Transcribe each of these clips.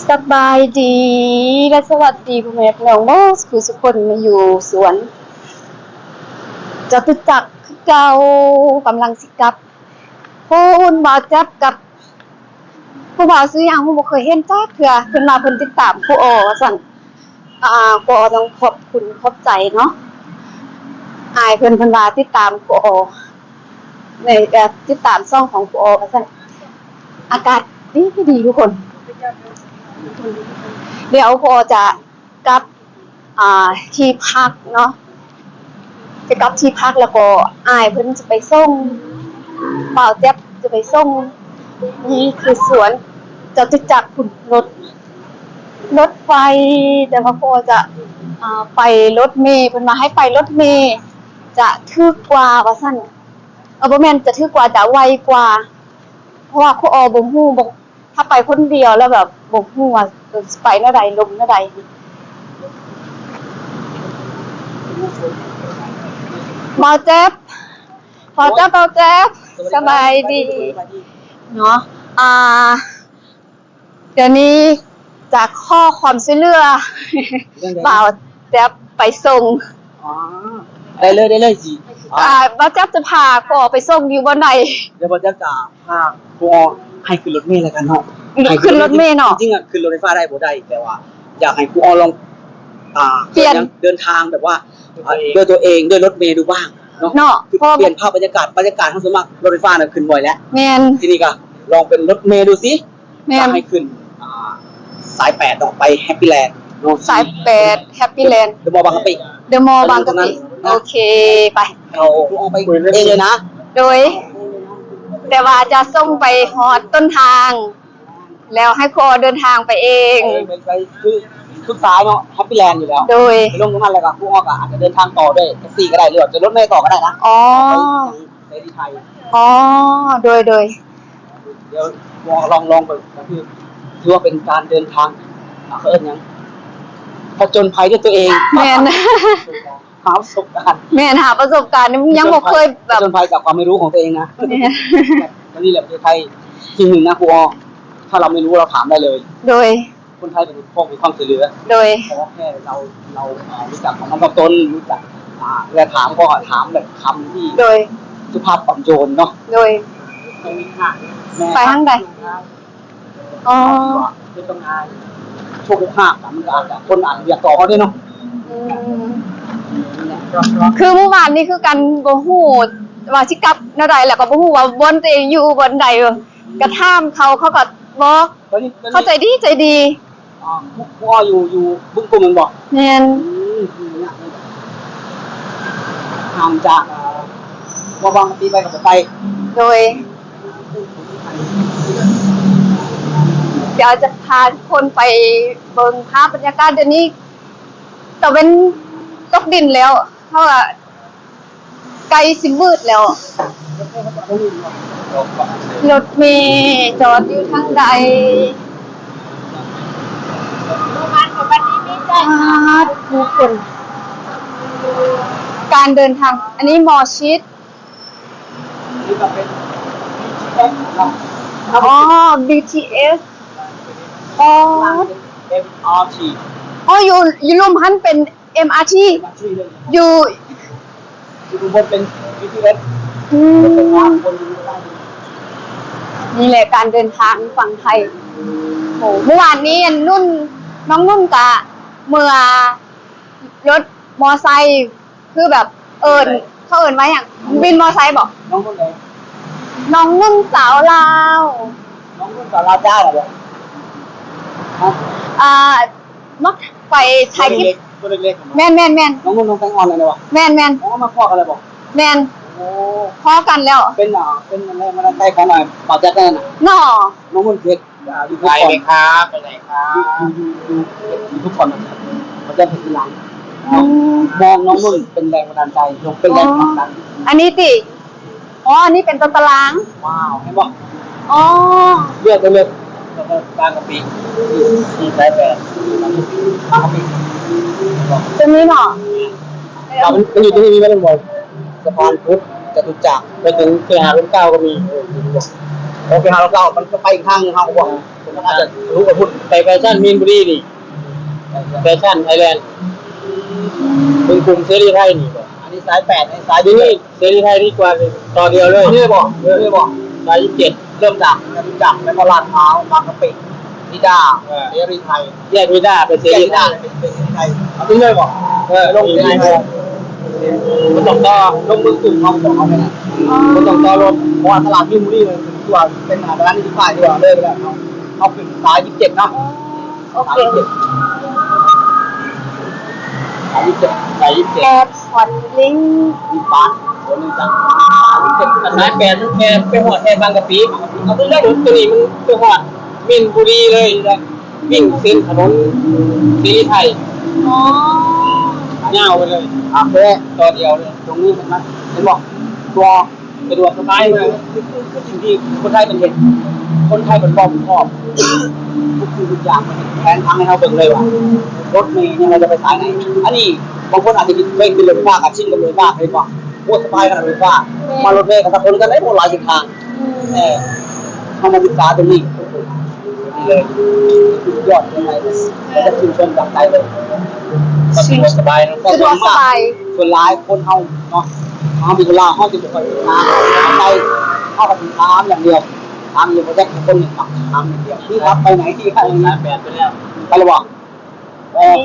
สบายดีและสวัสดีพ่อแม่พี่น้องโมสคือสุกคนมาอยู่สวนจตุจักรคือเก่ากำลังสิกับพูนบาจับกับผู้บ่าวซื้อย่างผู้บ่เคยเห็นจักเถื่อเพิ่นมาเพิ่นติดตามผู้ออว่าซั่นอ่าผู้ออต้องขอบคุณขอบใจเนาะอายเพิ่นเพิ่นว่าติดตามผู้ออในติดตามช่องของผู้ออว่าซั่นอากาศดีดีทุกคน เดี๋ยวพอจะกลับอ่าที่พักเนาะจะกลับที่พักแล้วก็อายเพิ่อนจะไปส่งเปล่าวแจ๊บจะไปส่งนี่คือสวนจตุจักรขุนรถ รถไฟ แต่พอพอจะไปรถเมล์เพิ่อนมาให้ไปรถเมล์จะทึกกว่าว่าซั่นเออบ่แม่นจะทึกกว่าจะไวกว่า เพราะว่าครูออบ่ฮู้บ่ถ้าไปคนเดียวแล้วแบบบ่ฮู้ว่าเออสิไปเมื่อใดลมเมื่อใดเมาแจ๊บพอแจ๊บเมาแจ๊บสบายดีเนาะอ่า เดี๋ยวนี้จากข้อความช่วยเหลือบ่าวแจ๊บไปส่งอ๋อได้เลยได้เลยสิอ๋ออ่าบ่าวแจ๊บจะพาก็ไปส่งอยู่บ่ไหนเดี๋ยวผมจะจ่าพาครูออ ให้ขึ้นรถเมล์แล้วกันเนาะให้ขึ้นรถเมล์เนาะจริงๆอะขึ้นรถไฟฟ้าได้บ่ได้แต่ว่า อยากให้ครูออลองอ่าเปลี่ยนเดินทางแบบว่าอ่าด้วยตัวเองด้วยรถเมล์ดูบ้างเนาะเนาะคือเพราะว่าเปลี่ยนภาพบรรยากาศบรรยากาศทั้งสวนมากรถไฟฟ้าน่ะขึ้นบ่อยแล้วแม่นทีนี้ก็ลองเป็นรถเมล์ดูสิแม่อยานกให้ขึ้นอ่าสายแปดต่อไปแฮปปี้แลนด์เนาะสายแปดแฮปปี้แลนด์เดอะมอลล์บางกะปิเดอะมอลล์บางกะปินะโอเคไปเราครูออไปเองเลยนะ โดย แต่ว่าจะส่งไปฮอดต้นทาง แล้วให้คอเดินทางไปเอง ไปไปคือคือซ้ายเนาะแฮปปี้แลนด์อยู่แล้วโดย ไปลงตรงนั้นเลยกับผู้ออกอะอาจจะเดินทางต่อด้วยแท็กซี่ก็ได้หรือว่าจะรถเมล์ต่อก็ได้นะอ๋อไปยังไปที่ไทยอ๋อ โดย โดย เดี๋ยวลองลองลองไปก็คือถือว่าเป็นการเดินทางอะเขาเอิ้นหยังผจญภัยด้วยตัวเอง แม่น หาประสบการณ์แม่นหาประสบการณ์ยังบ่เคยแบบผจญภัยกับความไม่รู้ของตัวเองนะแม่นแล้วนี่แหละประเทศไทยสิ่งหนึ่งนะครูออถ้าเราไม่รู้เราถามได้เลย โดยคนไทยเป็นพวกมีความช่วยเหลือ โดยเพราะว่าแค่เราเราอ่ารู้จักของคำตนรู้จักอ่าเวลาถามก็ถามแบบคำที่โดยสุภาพอ่อนโยนเนาะโดยไม่มีค่ะแม่ไปทางใดอ๋อไม่ต้องอายช่วงห้าสมันก็อาจจะคนอาจจะอยากต่อเขาด้วยเนาะอืม คือเมื่อวานนี้คือกันบ่ฮู้ว่าสิกลับแนวใดแล้วก็บ่ฮู้ว่าบนตัวเองอยู่บนใดเออกระท่ามเขาเขาก็บอกตอนนี้ตอนนี้เข้าใจดีใจดีอ่าผู้ผู้อ้ออยู่อยู่บึ้งกลุ่มมันบอกแม่นอืมอยู่เนี่ยห่างจากอ่าว่าบางปีไปกับไปโดย เดี๋ยวจะพาทุกคนไปเบิ่งภาพบรรยากาศเดี๋ยวนี้แต่เป็น ตกดินแล้ว เพราะว่าไกลสิมืดแล้ว รถเมย์จอดอยู่ทางใดอาทุกคน การเดินทาง อันนี้หมอชิดนี่ก็เป็นแค่ครับอ๋อ BTS อ๋อเอ็มอาร์ทีอ๋ออยู่อยู่ลุมพันเป็น MRT มาช่วยเรื่องอยู่อยู่บนเป็นวิธีเอสอืเป็นทางมบนอยู่ได้นี่แหละการเดินทางฝั่งไทยโหเมื่อวานนี้นุ่นน้องนุ่นกะเมื่อรถมอไซค์คือแบบเอิญเขาเอิญไว้อย่างบินมอไซค์บอก น้องคนไหนน้องนุ่นสาวลาว น้องคนสาวลาวจ้าเหรอฮะอ่ามักไปถ่ายคลิป ตัวเล็กๆแมนแมนแมนน้องนุ่นน้องแตงออนอะไรวะแมนแมนอ๋อมาพอกอะไรบอกแมนโอ้พอกันแล้วเป็นอ่าเป็นอะไรมาใกล้ของหน่อยป่าแจ๊กนั่นน่ะน่อน้องนุ่นเพชรอ่าอยู่ทุกไปคนเลยครับไปไหนครับอยู่อยู่อยู่อยู่ทุกคนนะครับมันจะเป็นทีหลังอืมมองน้องนุ่นเป็นแรงบันดาลใจลงเป็นแรงผลักดันอันนี้ติอ๋ออันนี้เป็นตัวตารางว้าวเห็นบอกอ๋อเลือกไปเลย แล้วก็บางกะปิที่สายแปดบางกะปิบางกะปิตัวนี้เนาะเรามันมันอยู่ที่นี่ไม่ต้องบอกสะพานพุทธจตุจักรไปถึงเคหาร่มเกล้าก็มีเอออยู่บอกโอเคครับเรามันก็ไปอีกทางหนึงครับผมบอกมก็อาจจะรู้กับพูดไปแฟชั่นมีนบุรีนี่แฟชั่นไทยแลนด์เป็นกลุ่มเสรีไทยนี่บ่อันนี้สายแปดอันนี้สายที่ยี่นี่เสรีไทยดีกว่าต่อเดียวเลยนี่บอกนี่บอกสายยี่สิบเจ็ด เริ่มจากจตุจักรแล้วก็ลาดพร้าวบางกะปินิด้าเออ เสรีไทยแยกวิด้าเป็นเสเสรีรีไทด้ายยเป็นเสรีไทยเอาไปเลยบอกเออลงเสรีไทยมันต้องต่อลงมือกลุ่มเขาขอเขาไปนะอ๋อมันต้องต่อรถเพราะว่าตลาดมินบุรีมันเป็นตัวเป็นมหาร้านที่ฝ่ายที่ว่าเลยไปแล้วเขาเขาเป็นสายยี่สิบเจ็ดเนาะโอสายเคยี่สิบเจ็ดสายยี่สิบเจ็ดสายยี่สิบเจ็ดแอดร์พอร์ตลิงมีบ้านคนห นึงจากสายยี่สิบเจ็ดสายแปดมันแค่ไปหอดแค่บางกะปิเอาตัวเลือกตัวนี้มันไปหอดมีนบุรีเลยนะวิ่งเส้นถนนเสรีไทยอ๋อเงาวไปเลยอะเพื่อต่อเดียวเลยตรงนี้เห็นไหมเห็นบอกตัวสะดวกสบายเลยคือคือคือสิ่งที่คนไทยเป็นเห็นคนไทยเป็นบอมชอบทุกสิ่งทุกอย่างมันแทนทางให้เราเบิ่งเลยว่ารถเมล์เนี่ยเราจะไปสายไหนอันนี้บางคนอาจจะคิดเคยเป็นรถไฟฟ้ากับชิ่งกับรถไฟฟ้าเลยว่า โคตรสบายขนาดรถไฟฟ้ามารถเมล์กับสักคนกันได้หมดหลายสิบทางอืมแต่เข้ามาศึกษาตรงนี้นี่เลยสุดยอดยังไงเลยแล้วจะชื่นชมจากใจเลยมันสะดวกสบายนะสะดวกสบายส่วนร้ายคนเฮาเนาะเฮามีเวลาเฮาจะไปคอยถามไปเฮาก็ถามอย่างเดียวถามอยู่บ่ได้คนหนึ่งฝักถามอย่างเดียวที่รับไปไหนที่ใครสานะยแปดไปแล้วไประวังเออัน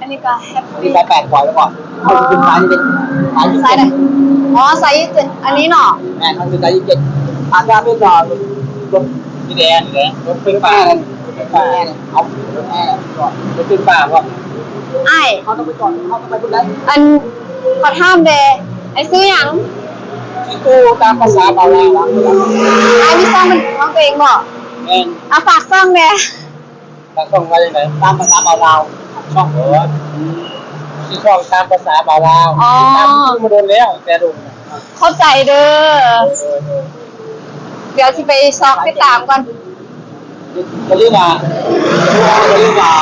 อนี้อันนี้ก็แฮปอันปี้นี้สายแปดปล่อยไว้ก่อนเขาจะเป็นสายยี่สิบสายยี่สิบสายไหนอ๋อสายยี่สิบอันนี้เนาะแม่เขาคือสายยี่สิบอาจจะเป็นรอรถพี่แดนนี่แหละรถไฟรถฟ้าแม่เลยรถแม่เลยเอารถแม่ก่อนรถไฟฟ้าก็ไอ้ายเขาต้องไปก่อนเขาต้องไปคุณได้อันขอท่ามเดไอ้ซื้อหยังที่กูตามภาษาเราแล้วไอ้มีซ่องเป็นของตัวเองบ่แม่นเอาฝากซ่องเด ตาส่งมาจากไหนตามภาษาเราเรา ช่องหัวที่ช่องตามภาษาบาลาวอ๋อ ตามที่มาโดนแล้วแต่โดนเข้าใจเด้อ เดี๋ยวที่ไปซอกไปตามก่อน จะเรียกว่าจะเรียกว่า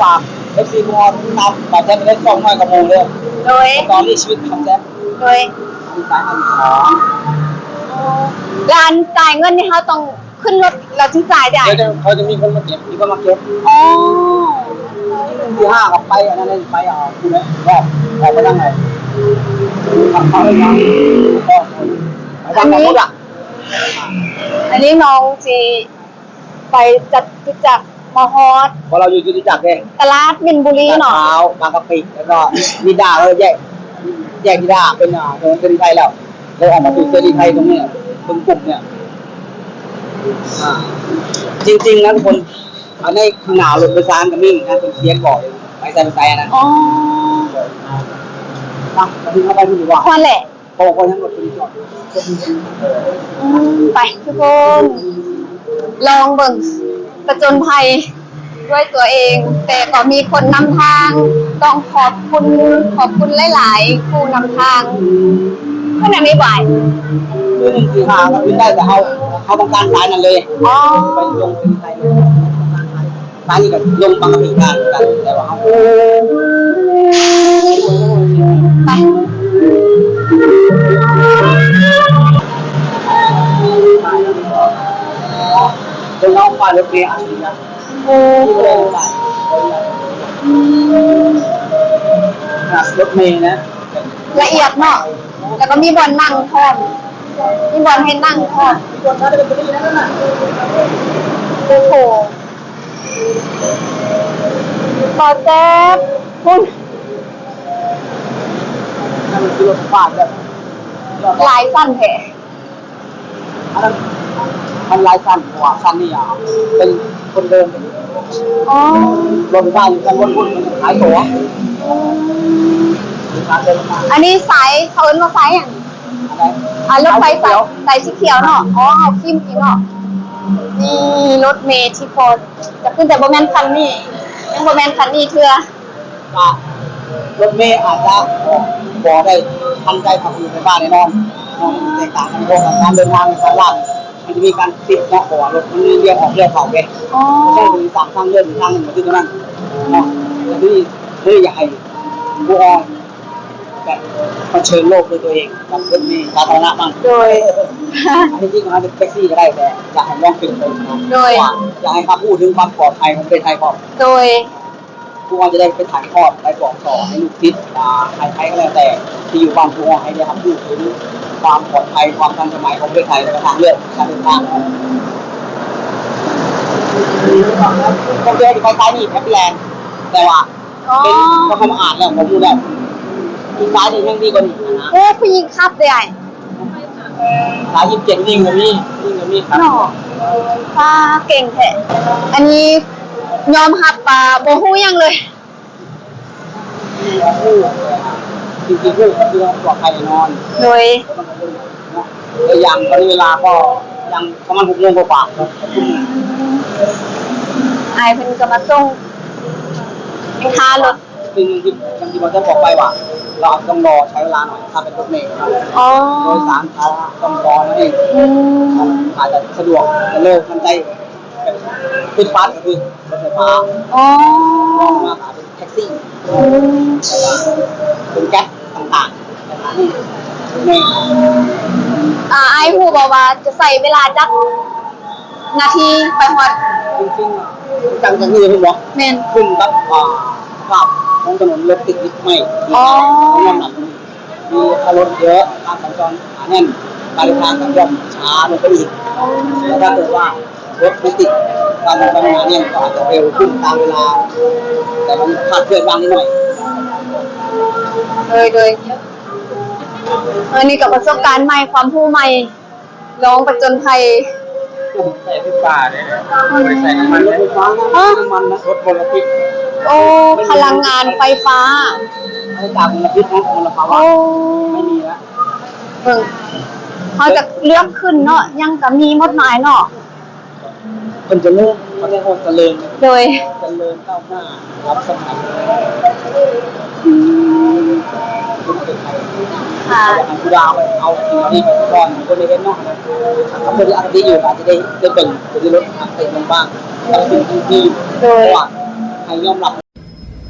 ฝากเอฟซีมอลตามแบบแท้ไม่ได้ช่องมากกับโมเลยโดย ตอนนี้ชีวิตทำแท้โดย มีสายอันสองร้านจ่ายเงินนี่เขาต้องขึ้นรถเราถึงจ่ายได้ เดี๋ยวเขาจะมีคนมาเก็บมีคนมาเก็บ อ๋อ ที่ห้ากับไปอันนั้นไปเอาคุณนะรอบออกไปทางไหนทางเขาเลยนะก็ไปทางไหนหมดอะอันนี้น้องจีไปจัดจุจักรมอฮอดพอเราอยู่จุดจักรเองตลาดมินบุรีเนาะพร้าบางกะปิแล้วก็นิดาเราแยกแยกนิดาเป็นอ่าถนนเสรีไทยแล้วเลยออกมาสู่เสรีไทยตรงเนี้ยตรงกลุ่มเนี่ยจริงๆนะทุกคน อันนี้ข้างหนาวรถโดยสารกับมิ่งนะเป็นเสียงบอกเลยไปใส่ไปใส่อันนั้นอ๋อมาไปที่เข้าไปที่ดีกว่าควันแหละโตคนทั้งหมดเป็นจอดอืมไปทุกคน ลองเบิ่งประจนภัยด้วยตัวเอง แต่ก็มีคนนำทาง ต้องขอบคุณขอบคุณหลายๆผู้นำทางเพื่อนไม่ไหวคือหนึ่งสี่ห้าเราวิ่งได้แต่เขาเขาต้องการสายนั่นเลยอ๋อไปลงเป็นไทย สายนี้กับลงบางกะปิได้กันแต่ว่าเขาไปตรงน้องปลารถเมล์อันนี้นะโอ้โหรถเมล์นะ ละเอียดเนาะแล้วก็มีบอลนั่งพร้อมมีบอลให้นั่งพร้อมคนนั้นเป็นคนนี้นั่นน่ะโอ้โห ต่อแจ๊บคุณนั่นคือรถฟาดแบบหลายสั้นแท้อันนั้นมันลายสั้นกว่าสั้นนี่อะเป็นคนเดินอ๋อรถฟาดอยู่กันวนๆมันขายตั๋วการเดินมาอันนี้สายเขาเอิ้นว่าสายอย่างอะไรอ่ารถไฟสายสายสีเขียวเนาะอ๋อคิมอีเนาะ นี่รถเมล์ที่พอจะขึ้นแต่บ่แม่นคันนี้ยังบ่แม่นคันนี้เทื่อว่ารถเมล์อาจจะบอกได้ทันใจขับอยู่ในบ้านแน่นอนนอนแตกต่างกันเพราะว่าการเดินทางในสายหลักมันจะมีการติดเนาะเพราะว่ารถมันเรียกออกเรียกเขาไงอ๋อไม่ใช่มีสามทางเลื่อนหรือทางหนึ่งมาที่ตรงนั้นเนาะแต่ที่ที่อยากให้ผู้ออกไป แบบเผชิญโลกด้วยตัวเองกับรถเมล์สาธารณะบ้างโดยอันนี้จริงๆนะเป็นแท็กซี่ก็ได้แต่อยากให้ลองเป็นเลยนะโดย ว่าอยากให้เขาพูดถึงความปลอดภัยของประเทศไทยก่อนโดยผู้ว่าจะได้ไปถ่ายทอดไปบอกต่อให้ลูกศิษย์อ่าใครๆก็แล้วแต่ที่อยู่บางผู้ให้ได้ทำพูดถึงความปลอดภัยความทันสมัยของประเทศไทยและก็ทางเลือกการเดินทางก็เจอที่คล้ายๆนี่แอปแลนด์แต่ว่า อ๋อ เป็นก็คำอ่านแล้วผมดูแล้วอี กซ้ายนี่ยังดีกว่านี้นะโอ้ผู้หญิงขับเลยไอ้สายยี่สิบเจ็ดนิ่งกับนี่นิ่งกับนี่ครับหนอฟ้าเก่งแท้อันนี้ยอมรับปลาโบฮู้ยังเลยผู้จริงๆผู้คือปลอดภัยแน่นอน โดยแต่อย่างตอนนี้เวลาก็ยังประมาณหกโมงกว่าๆครับไอายเพิ่นก็มาส่งค่ารถซึ่งที่บางทีเราจะบอกไปว่า เราอาจจะต้องรอใช้เวลาหน่อยถ้าเป็นรถเมล์นะครับอ๋อโดยสารสาธารณะต้องรอนั่นเองอืมอาจจะสะดวกจะเร็วทันใจแบบขึ้นฟาสก็คือรถไฟฟ้าอ๋อลองมาอาจจะเป็นแท็กซี่อืมเป็นแก๊สต่างๆนะครับนี่รถเมล์อ่าไอายฮู้บอกว่าจะใส่เวลาจักนาทีไปฮอดจริงๆจังจะคือคุณบอกแม่น ขึ้นกับอ่าภาพ ของถนนรถติดนิดไม่มีอ๋อ น้ำหนักมีรถเยอะการสัญจรหนาแน่นการเดินทางกับย่อมช้าลงไปอีกแล้วถ้าเกิดว่ารถไม่ติดการเดินทางหนาแน่นก็อาจจะเร็วขึ้นตามเวลา แต่มันคลาดเคลื่อนบ้างนิดหน่อย โดยโดยอันนี้กับประสบการณ์ใหม่ความรู้ใหม่ลองประจนภัย ใส่ที่ป่าเลยนะไม่ได้ใส่น้ำมันรเลถยไฟฟ้านะน้ำมันนะรถมลพิษ โอ้ พลังงานไฟฟ้า ไม่ได้ตามมลพิษนะมลภาวะโอ้ไม่มีแล้วเบิ่งเขาจะเลือกขึ้นเนาะ ยังก็มีหมดหมายเนาะ คนจะเริ่มประเทศคนจะเริ่มโดย เจริญก้าวหน้ารับสมัครคุณเป็นใครค่ะอยากให้ผู้ดาวไปเอาสิ่งนี้ไปก่อนคนในเว้นนอกนะถ้าคนที่อาจจะอยู่อาจจะได้ได้เป็นจะได้ลดความเป็นลงบ้างกับสิ่งที่มีอยู่เพราะว่ายอมรับ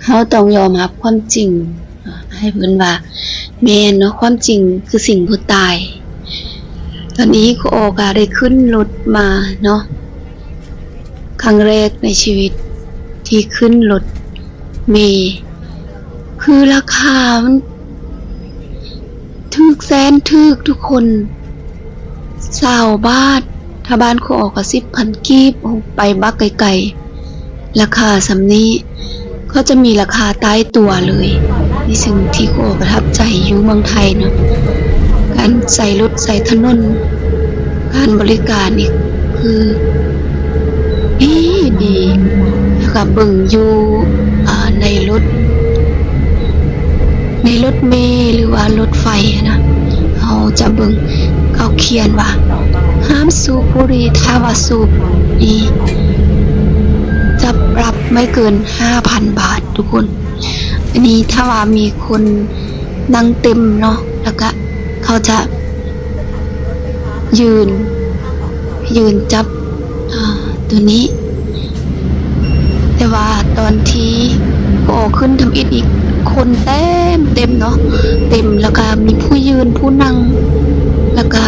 เฮาต้องยอมรับความจริง ให้เพิ่นว่าแมนเนาะความจริงคือสิ่งผู้ตาย ตอนนี้ก็โอกาได้ขึ้นรถมาเนาะครั้งแรกในชีวิตที่ขึ้นรถเมล์คือราคามันถึกแสนถึกทุกคนสาวบาทถ้าบ้านเขาออกก็สิบพันกีบไปบักไกลๆ ราคาสำนี้ก็จะมีราคาใต้ตัวเลย นี่สิ่งที่โกประทับใจอยู่เมืองไทยเนาะการใส่รถใส่ถนนการบริการนี่คือดีดีแล้วก็เบิ่งอยู่ในรถ ในรถเมล์หรือว่ารถไฟนะเขาจะเบิ่งเขาเขียนว่า ห้ามสูบบุหรี่ถ้าว่าสูบนี่ ไม่เกิน5,000บาททุกคน อันนี้ถ้าว่ามีคนนั่งเต็มเนาะแล้วก็เขาจะ ยืน ยืนจับตัวนี้ แต่ว่าตอนที่ก็อขึ้นทำอิฐอีกคนเต็มเต็มเนาะเต็มแล้วก็มีผู้ยืนผู้นั่ง แล้วก็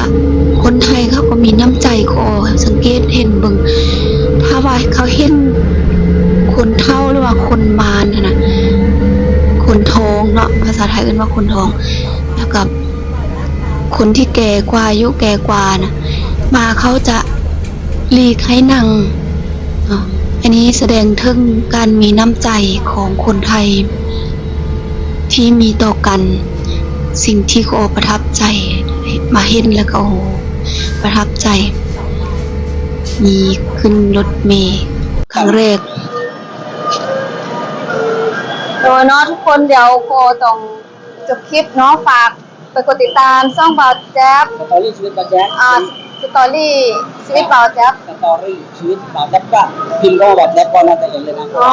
คนไทยเขาก็มีน้ำใจขอสังเกตเห็นเบิง ภาษาไทยเรียกว่าคนทอง แล้วกับคนที่แก่กว่าอายุแก่กว่านะมาเขาจะหลีกให้นั่งอันนี้แสดงถึงการมีน้ำใจของคนไทย ที่มีต่อกัน สิ่งที่โอประทับใจมาเห็นแล้วก็โอ้ประทับใจ มีขึ้นรถเมล์ครั้งแรก ยเนาะทุกคนเดี๋ยวโกต้องจบคลิปเนาะฝากไปกดติดตามช่องบาวแจ๊บสตอรี่ชีวิตบาแจ๊กอ่าสตอรี่ชีวิตบาวแจ๊บสตอรี่ชีวิตบาแจ๊กก็พิมพ์ก็บาแจ๊กก็น่าจะเห็นเลยนะอ๋อ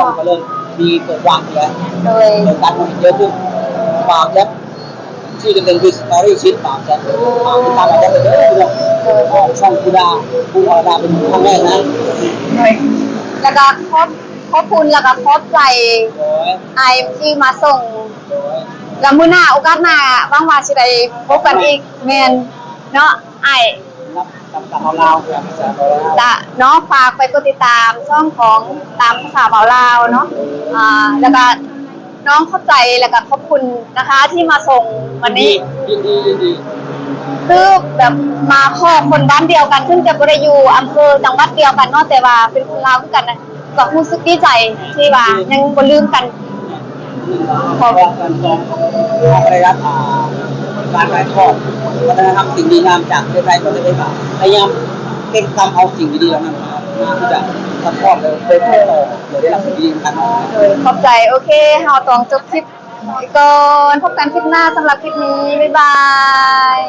ต้องก็เริ่มมีเปิดวางไปแล้วโดยเปิดการมองเยอะขึ้นบาแจ๊กชื่อเต็มๆคือสตอรี่ชีวิตบาแจ๊กฝากติดตามบาแจ๊กเลยเด้อพี่น้องเออออกช่องกูดาคุณอรดาเป็นครั้งแรกนะแล้วก็ขอบ ขอบคุณแล้วก็ขอบใจโอ้ยไอที่มาส่งโอ้ยแล้วมื้อหน้าโอกาสหน้าหวังว่าสิได้พบกันอีกแม่นเนาะไอ้ายกับกับกับเราเรากับเราเราจะเนาะฝากไปกดติดตามช่องของตามภาษาเบาลาวเนาะอ่าแล้วก็น้องเข้าใจแล้วก็ขอบคุณนะคะที่มาส่งวันนี้ ยินดียินดีคือแบบมาพ่อคนบ้านเดียวกัน ซึ่งจะบริยูอำเภอจังหวัดเดียวกันเนาะแต่ว่าเป็นคนลาวคือกันนะ ก็รู้สึกดีใจที่ว่ายังบ่ลืมกันขอบการสองอะไรครับอ่าการถ่ายทอดวัฒนธรรมสิ่งดีงามจากประเทศไทยก็ได้มาพยายามเก็บกำเอาสิ่งดีๆแล้วนั้นมาที่จะซัพพอร์ตเลยเพร่ต่อเดี๋ยได้รับสิ่งดีกันเออขอบใจโอเคเฮาต้องจบคลิปก่อนพบกันคลิปหน้าสำหรับคลิปนี้ บ๊ายบาย